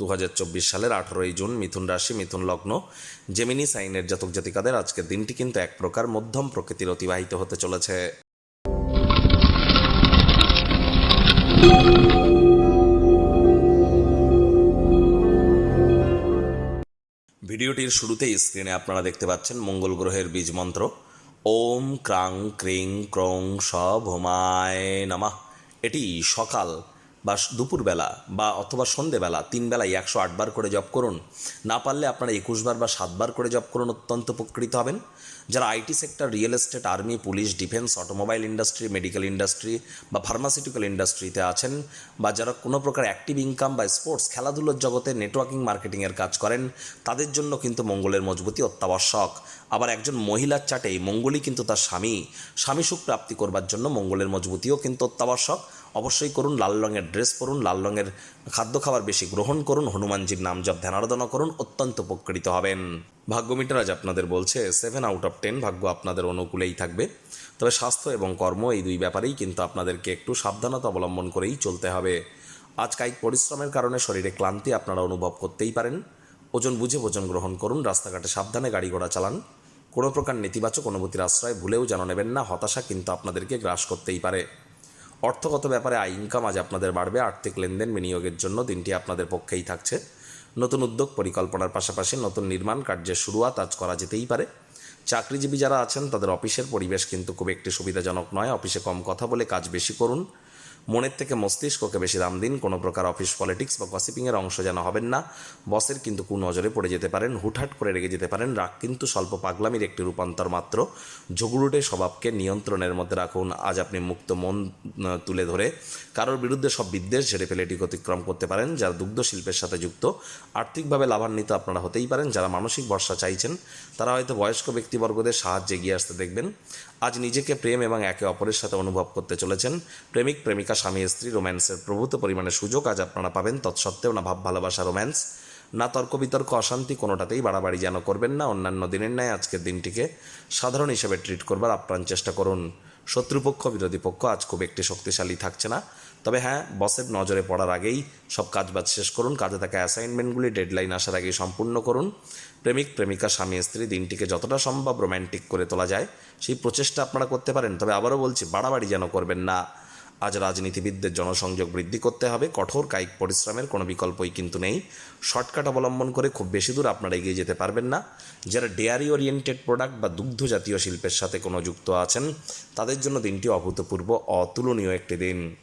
দু হাজার চব্বিশ সালের আঠারোই জুন মিথুন রাশি, মিথুন লগ্ন জেমিনি সাইনের জাতক জাতিকাদের আজকের দিনটি কিন্তু এক প্রকার মধ্যম প্রকৃতির অতিবাহিত হতে চলেছে। ভিডিওটির শুরুতেই স্ক্রিনে আপনারা দেখতে পাচ্ছেন মঙ্গল গ্রহের বীজ মন্ত্র। ওম ক্রাং ক্রিং ক্রং স ভোমায় নামা। এটি সকাল বা দুপুরবেলা বা অথবা সন্ধেবেলা তিন বেলায় একশো আটবার করে জপ করুন। না পারলে আপনারা একুশবার বা সাতবার করে জপ করুন, অত্যন্ত উপকৃত হবেন। যারা IT sector, real estate, army, police, defence, automobile industry, medical industry বা ফার্মাসিউটিক্যাল ইন্ডাস্ট্রিতে আছেন বা যারা কোনো প্রকার অ্যাক্টিভ ইনকাম বা স্পোর্টস, খেলাধুলোর জগতে নেটওয়ার্কিং, মার্কেটিংয়ের কাজ করেন, তাদের জন্য কিন্তু মঙ্গলের মজবুতি অত্যাবশ্যক। আবার একজন মহিলার চাটে মঙ্গলই কিন্তু তার স্বামী। স্বামী সুখ প্রাপ্তি করবার জন্য মঙ্গলের মজবুতিও কিন্তু অত্যাবশ্যক। অবশ্যই করুন, লাল রঙের ড্রেস পরুন, লাল রঙের খাদ্য খাবার বেশি গ্রহণ করুন, হনুমানজির নাম জপ ধ্যানারাধনা করুন, অত্যন্ত উপকৃত হবেন। ভাগ্য মিটার আজ আপনাদের বলছে সেভেন আউট অফ টেন ভাগ্য আপনাদের অনুকূলেই থাকবে। তবে স্বাস্থ্য এবং কর্ম এই দুই ব্যাপারেই কিন্তু আপনাদেরকে একটু সাবধানতা অবলম্বন করেই চলতে হবে। আজ কায়িক পরিশ্রমের কারণে শরীরে ক্লান্তি আপনারা অনুভব করতেই পারেন। ওজন বুঝে ভোজন গ্রহণ করুন, রাস্তাঘাটে সাবধানে গাড়ি ঘোড়া চালান। কোনো প্রকার নেতিবাচক অনুভূতির আশ্রয় ভুলেও যেন নেবেন না, হতাশা কিন্তু আপনাদেরকে গ্রাস করতেই পারে। অর্থগত ব্যাপারে আয় ইনকাম আজ আপনাদের বাড়বে, আর্থিক লেনদেন বিনিয়োগের জন্য দিনটি আপনাদের পক্ষেই থাকছে। নতুন উদ্যোগ পরিকল্পনার পাশাপাশি নতুন নির্মাণ কার্যের শুরুয়াত আজ করা যেতেই পারে। চাকরিজীবী যারা আছেন, তাদের অফিসের পরিবেশ কিন্তু খুব একটি সুবিধাজনক নয়। অফিসে কম কথা বলে কাজ বেশি করুন। মনের থেকে মস্তিষ্ককে বেশি দাম দিন। কোনো প্রকার অফিস পলিটিক্স বা গসিপিংয়ের অংশ যেন হবেন না। বসের কিন্তু কু নজরে পড়ে যেতে পারেন, হুটহাট করে রেগে যেতে পারেন। রাগ কিন্তু স্বল্প পাগলামির একটি রূপান্তর মাত্র। ঝগুড়ুটে স্বভাবকে নিয়ন্ত্রণের মধ্যে রাখুন। আজ আপনি মুক্ত মন তুলে ধরে কারোর বিরুদ্ধে সব বিদ্বেষ ঝেড়ে ফেলে এটি অতিক্রম করতে পারেন। যারা দুগ্ধ শিল্পের সাথে যুক্ত, আর্থিকভাবে লাভান্বিত আপনারা হতেই পারেন। যারা মানসিক ভরসা চাইছেন, তারা হয়তো বয়স্ক ব্যক্তিবর্গদের সাহায্যে এগিয়ে আসতে দেখবেন। আজ নিজেকে প্রেম এবং একে অপরের সাথে অনুভব করতে চলেছেন। প্রেমিক, প্রেমিকা স্বামী স্ত্রী রোম্যান্সের প্রভূত পরিমাণে সুযোগ আজ আপনারা পাবেন। তৎসত্ত্বেও না ভাব, ভালোবাসা, রোম্যান্স, না তর্ক, বিতর্ক, অশান্তি কোনোটাতেই বাড়াবাড়ি যেন করবেন না। অন্যান্য দিনের ন্যায় আজকের দিনটিকে সাধারণ হিসেবে ট্রিট করবার আপ্রাণ চেষ্টা করুন। শত্রুপক্ষ, বিরোধী পক্ষ আজ খুব একটি শক্তিশালী থাকছে না। তবে হ্যাঁ বসের নজরে পড়ার আগেই সব কাজবাজ শেষ করুন। কাজে থাকা অ্যাসাইনমেন্টগুলি, ডেডলাইন আসার আগেই সম্পূর্ণ করুন। প্রেমিক, প্রেমিকা, স্বামী, স্ত্রী, দিনটিকে যতটা সম্ভব রোম্যান্টিক করে তোলা যায়, সেই প্রচেষ্টা আপনারা করতে পারেন। তবে আবারও বলছি, বাড়াবাড়ি যেন করবেন না। আজ রাজনীতিবিদদের জনসংযোগ বৃদ্ধি করতে হবে। কঠোর কায়িক পরিশ্রমের কোনো বিকল্পই কিন্তু নেই। শর্টকাট অবলম্বন করে খুব বেশি দূর আপনারা এগিয়ে যেতে পারবেন না। যারা ডেয়ারি ওরিয়েন্টেড প্রোডাক্ট বা দুগ্ধ জাতীয় শিল্পের সাথে কোনো যুক্ত আছেন, তাদের জন্য দিনটি অভূতপূর্ব, অতুলনীয় একটি দিন।